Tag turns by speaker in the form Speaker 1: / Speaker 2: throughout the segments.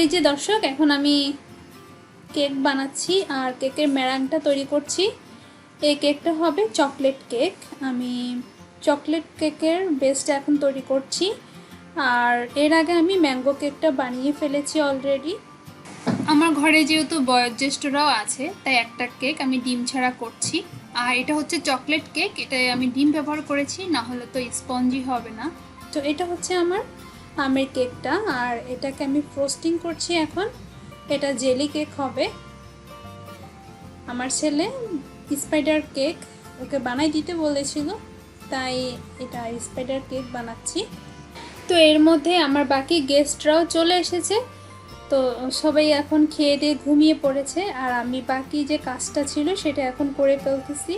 Speaker 1: এই যে দর্শক, এখন আমি কেক বানাচ্ছি আর কেকের ম্যারাংটা তৈরি করছি। এই কেকটা হবে চকলেট কেক। আমি চকলেট কেকের বেসটা এখন তৈরি করছি। আর এর আগে আমি ম্যাঙ্গো কেকটা বানিয়ে ফেলেছি অলরেডি। আমার ঘরে যেহেতু বয়োজ্যেষ্ঠরাও আছে, তাই একটা কেক আমি ডিম ছাড়া করছি। আর এটা হচ্ছে চকলেট কেক এটায় আমি ডিম ব্যবহার করেছি, না হলে তো স্পঞ্জি হবে না। তো এটা হচ্ছে আমার আমের কেকটা, আর এটাকে আমি ফ্রোস্টিং করছি এখন। এটা জেলি কেক হবে। আমার ছেলে স্পাইডার কেক ওকে বানাই দিতে বলেছিল, তাই এটা স্পাইডার কেক বানাচ্ছি। তো এর মধ্যে আমার বাকি গেস্টরাও চলে এসেছে। তো সবাই এখন খেয়ে দিয়ে ঘুমিয়ে পড়েছে, আর আমি বাকি যে কাজটা ছিল সেটা এখন করে ফেলতেছি।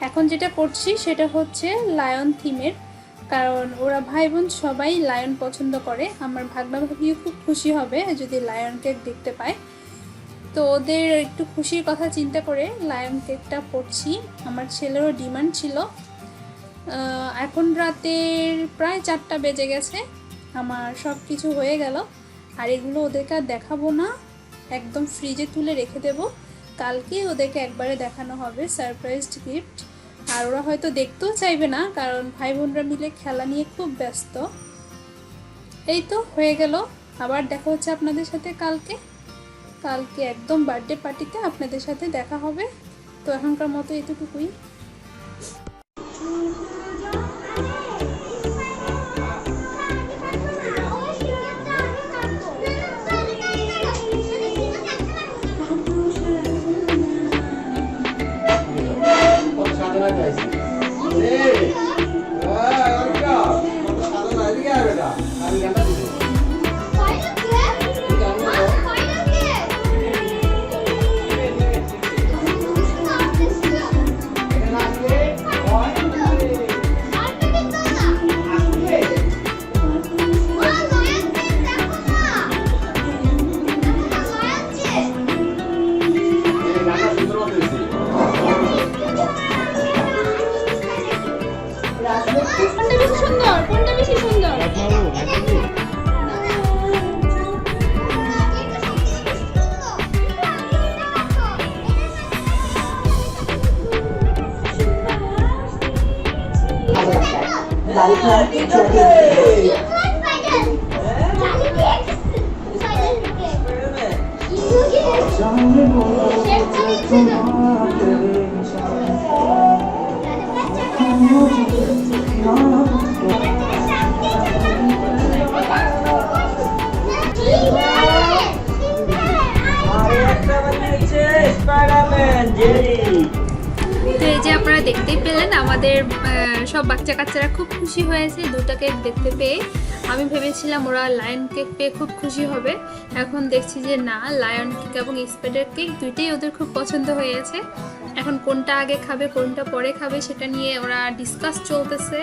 Speaker 1: এখন যেটা করছি সেটা হচ্ছে লায়ন থিমের কারণ ওরা ভাই বোন সবাই লায়ন পছন্দ করে। আমার ভাগনা ভাবিও খুব খুশি হবে যদি লায়ন কেক দেখতে পায়। তো ওদের একটু খুশির কথা চিন্তা করে লায়ন কেকটা করছি। আমার ছেলেরও ডিমান্ড ছিল। এখন রাতের প্রায় চারটা বেজে গেছে। আমার সব কিছু হয়ে গেল। আর এগুলো ওদেরকে আর দেখাবো না। একদম ফ্রিজে তুলে রেখে দেব। কালকে ওদেরকে একবারে দেখানো হবে সারপ্রাইজড গিফট আর ওরা হয়তো দেখতেও চাইবে না, কারণ ভাই বোনরা মিলে খেলা নিয়ে খুব ব্যস্ত। এই তো হয়ে গেল। আবার দেখা হচ্ছে আপনাদের সাথে কালকে। কালকে একদম বার্থডে পার্টিতে আপনাদের সাথে দেখা হবে। তো এখনকার মতো এতটুকুই আমাদের সব বাচ্চা কাচ্চারা খুব খুশি হয়েছে দুটো কেক দেখতে পেয়ে। আমি ভেবেছিলাম ওরা লায়ন কেক পেয়ে খুব খুশি হবে। এখন দেখছি যে না লায়ন কেক এবং স্পাইডার কেক দুইটাই ওদের খুব পছন্দ হয়েছে। এখন কোনটা আগে খাবে, কোনটা পরে খাবে, সেটা নিয়ে ওরা ডিসকাস চলতেছে।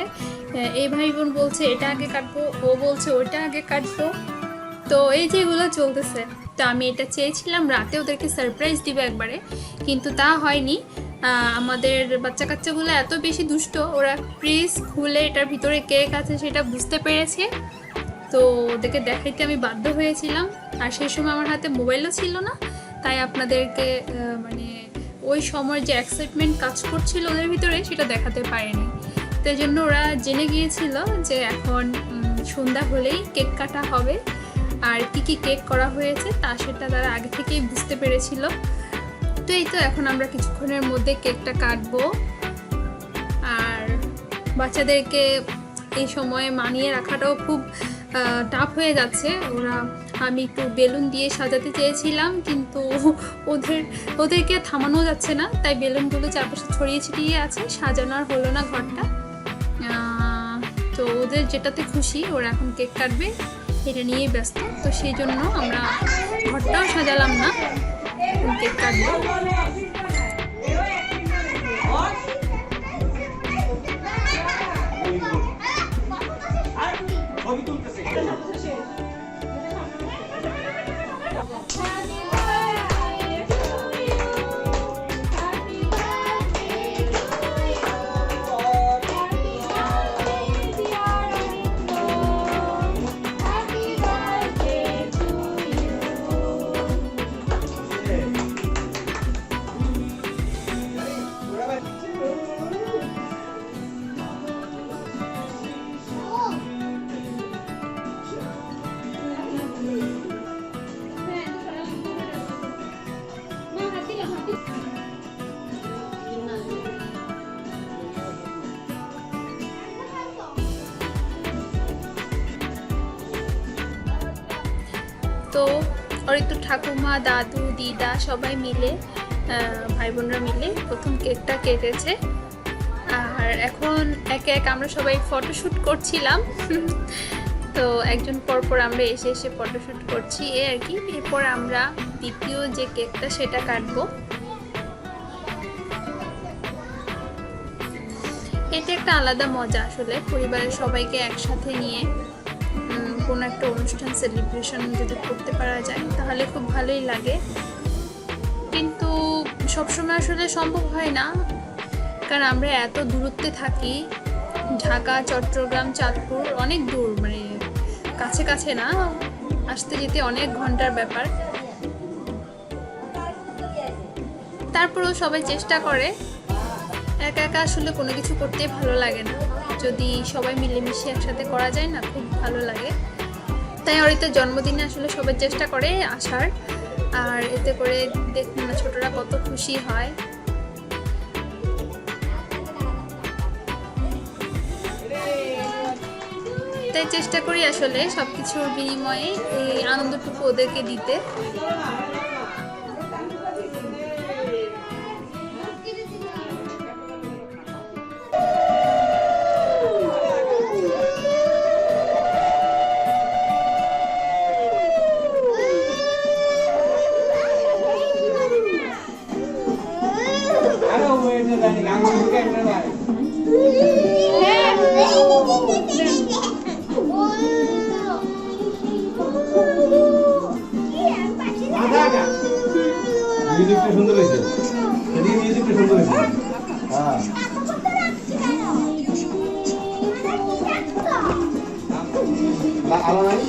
Speaker 1: এই ভাই বোন বলছে, এটা আগে কাটবো, ও বলছে, ওইটা আগে কাটবো। তো এই যে এগুলো চলতেছে। তো আমি এটা চেয়েছিলাম, রাতে ওদেরকে সারপ্রাইজ দিবে একবারে, কিন্তু তা হয়নি। আমাদের বাচ্চা কাচ্চাগুলো এত বেশি দুষ্ট, ওরা ফ্রিজ খুলে এটার ভিতরে কেক আছে সেটা বুঝতে পেরেছে। তো ওদেরকে দেখাইতে আমি বাধ্য হয়েছিলাম। আর সেই সময় আমার হাতে মোবাইলও ছিল না, তাই আপনাদেরকে মানে ওই সময় যে এক্সাইটমেন্ট কাজ করছিল ওদের ভিতরে সেটা দেখাতে পারেনি। তো এই জন্য ওরা জেনে গিয়েছিল যে এখন সন্ধ্যা হলেই কেক কাটা হবে। আর কি কি কেক করা হয়েছে তা সেটা তারা আগে থেকেই বুঝতে পেরেছিল। তো এই তো এখন আমরা কিছুক্ষণের মধ্যে কেকটা কাটবো। আর বাচ্চাদেরকে এই সময়ে মানিয়ে রাখাটাও খুব টাফ হয়ে যাচ্ছে। ওরা, আমি একটু বেলুন দিয়ে সাজাতে চেয়েছিলাম, কিন্তু ওদের, ওদেরকে থামানো যাচ্ছে না। তাই বেলুনগুলো চারপাশে ছড়িয়ে ছিটিয়ে আছে, সাজানো আর হলো না ঘরটা। তো ওদের যেটাতে খুশি, ওরা এখন কেক কাটবে। এটা নিয়েই ব্যস্ত। তো সেই জন্য আমরা ঘরটাও সাজালাম না। এখন কেক কাটবো তো ঠাকুমা, দাদু, দিদা সবাই মিলে ভাই বোনরা মিলে প্রথম কেকটা কেটেছে। আর এখন একে এক আমরা সবাই ফটোশ্যুট করছিলাম। তো একজন পর পর আমরা এসে এসে ফটোশ্যুট করছি এ আর কি। এরপর আমরা দ্বিতীয় যে কেকটা সেটা কাটবো। এটা একটা আলাদা মজা আসলে পরিবারের সবাইকে একসাথে নিয়ে। কোনো একটা অনুষ্ঠান সেলিব্রেশন যদি করতে পারা যায়, তাহলে খুব ভালোই লাগে। কিন্তু সবসময় আসলে সম্ভব হয় না। কারণ আমরা এত দূরত্বে থাকি, ঢাকা, চট্টগ্রাম, চাঁদপুর অনেক দূর মানে কাছে কাছে না, আসতে যেতে অনেক ঘণ্টার ব্যাপার। তারপরেও সবাই চেষ্টা করে, একা একা আসলে কোনো কিছু করতে ভালো লাগে না। যদি সবাই মিলেমিশে একসাথে করা যায় না, খুব ভালো লাগে। তাই অরিতের জন্মদিনে আসলে সবাই চেষ্টা করে আসার। আর এতে করে দেখুন না ছোটরা কত খুশি হয়। তাই চেষ্টা করি আসলে সব কিছুর বিনিময়ে এই আনন্দটুকু ওদেরকে দিতে।
Speaker 2: মিউজিকটা সুন্দর হয়েছে এদিকে মিউজিকটা সুন্দর হয়েছে হ্যাঁ না আলো নাই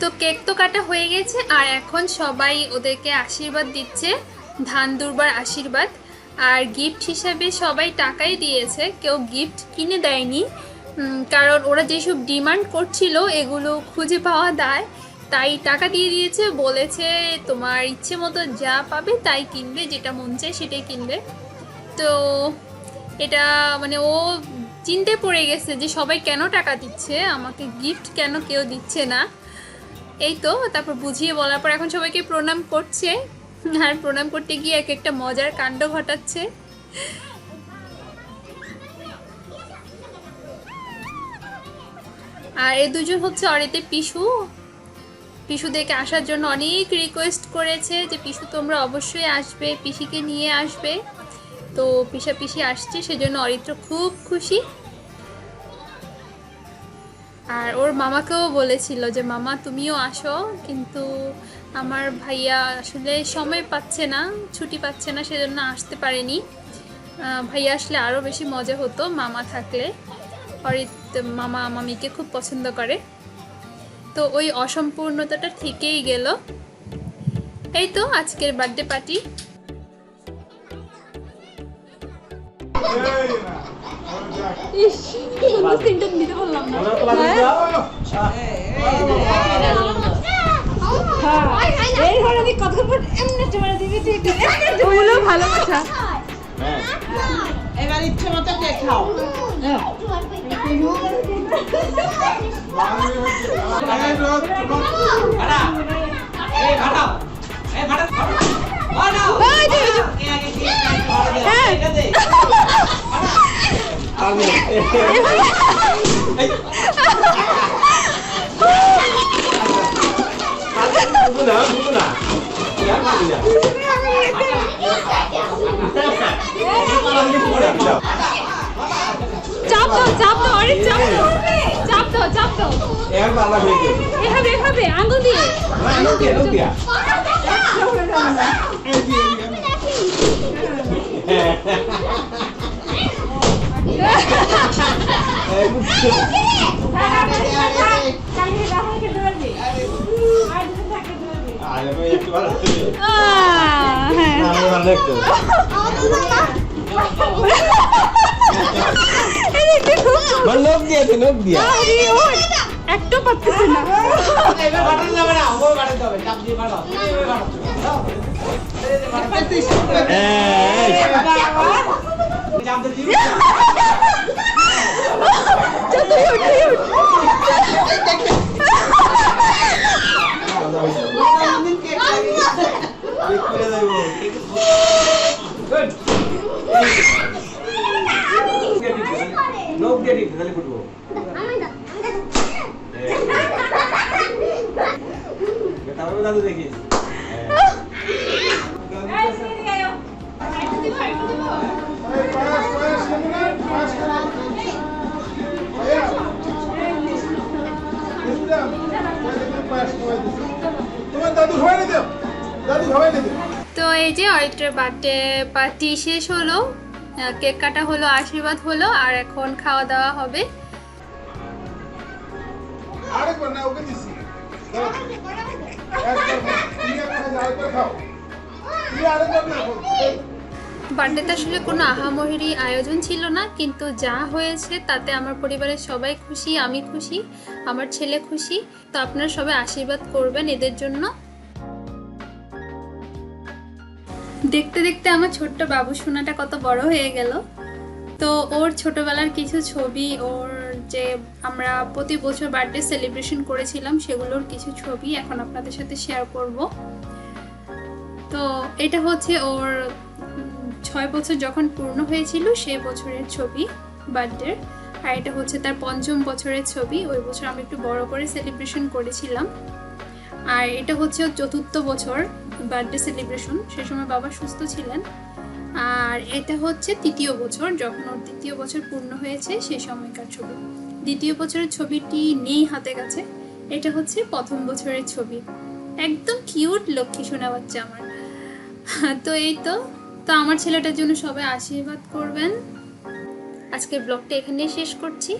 Speaker 1: তো কেক তো কাটা হয়ে গেছে, আর এখন সবাই ওদেরকে আশীর্বাদ দিচ্ছে, ধান দুর্বার আশীর্বাদ। আর গিফট হিসাবে সবাই টাকাই দিয়েছে, কেউ গিফট কিনে দেয়নি। কারণ ওরা যেসব ডিমান্ড করছিল, এগুলো খুঁজে পাওয়া দায়। তাই টাকা দিয়ে দিয়েছে, বলেছে তোমার ইচ্ছে মতো যা পাবে তাই কিনবে, যেটা মন চায় সেটাই কিনবে। তো এটা মানে ও চিনতে পড়ে গেছে যে সবাই কেন টাকা দিচ্ছে, আমাকে গিফট কেন কেউ দিচ্ছে না। এই তো, তারপর বুঝিয়ে বলার পর এখন সবাইকে প্রণাম করছে। আর প্রণাম করতে গিয়ে এক একটা মজার কাণ্ড ঘটাচ্ছে। আর এই দুজন হচ্ছে অরিতে পিসু। পিসুদেরকে আসার জন্য অনেক রিকোয়েস্ট করেছে যে, পিসু তোমরা অবশ্যই আসবে, পিসিকে নিয়ে আসবে। তো পিসা পিসি আসছে, সেজন্য অরিত্র খুব খুশি। আর ওর মামাকেও বলেছিল যে, মামা, তুমিও আসো। কিন্তু আমার ভাইয়া আসলে সময় পাচ্ছে না, ছুটি পাচ্ছে না, সেজন্য আসতে পারেনি। ভাইয়া আসলে আরও বেশি মজা হতো মামা থাকলে। অরিত, মামা মামিকে খুব পছন্দ করে। তো ওই অসম্পূর্ণতাটা থেকেই গেল। এই তো আজকের বার্থডে পার্টি। নিতে বললাম না।
Speaker 3: এই ধরনের কথা বল এমনি তোমার দিবি ঠিক ওগুলো ভালো
Speaker 2: হ্যাঁ।
Speaker 4: এবার ইচ্ছে মতো কে খাও
Speaker 1: চাপ দাও চাপ দাও অরিত চাপ দাও চাপ দাও চাপ দাও এভাবে এভাবে আঙুল দিয়ে
Speaker 2: লোক দিয়েছে লোক দিয়া
Speaker 1: একটা না।
Speaker 4: এই যে বাড়াতে ইচ্ছে করে।
Speaker 2: এই,
Speaker 4: বাবা, চাপ
Speaker 5: তোমার দাদু খাওয়াই দাদু খাওয়াই
Speaker 1: তো এই যে অরিত্রের বার্থডে পার্টি শেষ হলো কেক কাটা হলো আশীর্বাদ হলো আর এখন খাওয়া দাওয়া হবে।
Speaker 5: আরেকবার না ওকে দিছি একবার তুমি একবার খাও, আরেকবার খাও। তুমি আরেকবার না।
Speaker 1: বার্থডেতে আসলে কোনো আহামহিরি আয়োজন ছিল না, কিন্তু যা হয়েছে তাতে আমার পরিবারের সবাই খুশি, আমি খুশি, আমার ছেলে খুশি। তো আপনারা সবাই আশীর্বাদ করবেন এদের জন্য। দেখতে দেখতে আমার ছোট্ট বাবু সোনাটা কত বড় হয়ে গেল। তো ওর ছোটবেলার কিছু ছবি, ওর যে আমরা প্রতি বছর বার্থডে সেলিব্রেশন করেছিলাম সেগুলোর কিছু ছবি এখন আপনাদের সাথে শেয়ার করব। তো এটা হচ্ছে ওর ছয় বছর যখন পূর্ণ হয়েছিল, সেই বছরের ছবি বার্থডে আর এটা হচ্ছে তার পঞ্চম বছরের ছবি, ওই বছর আমি একটু বড় করে সেলিব্রেশন করেছিলাম। আর এটা হচ্ছে চতুর্থ বছর বার্থডে সেলিব্রেশন সে সময় বাবা সুস্থ ছিলেন। আর এটা হচ্ছে তৃতীয় বছর, যখন ওর দ্বিতীয় বছর পূর্ণ হয়েছে সেই সময়কার ছবি। দ্বিতীয় বছরের ছবিটি নেই হাতে কাছে, এটা হচ্ছে প্রথম বছরের ছবি। একদম কিউট লক্ষ্মী শোনা বাচ্চা আমার। তো এই তো তো আমার ছেলেটার জন্য সবাই আশীর্বাদ করবেন। আজকের ব্লগটা এখানেই শেষ করছি।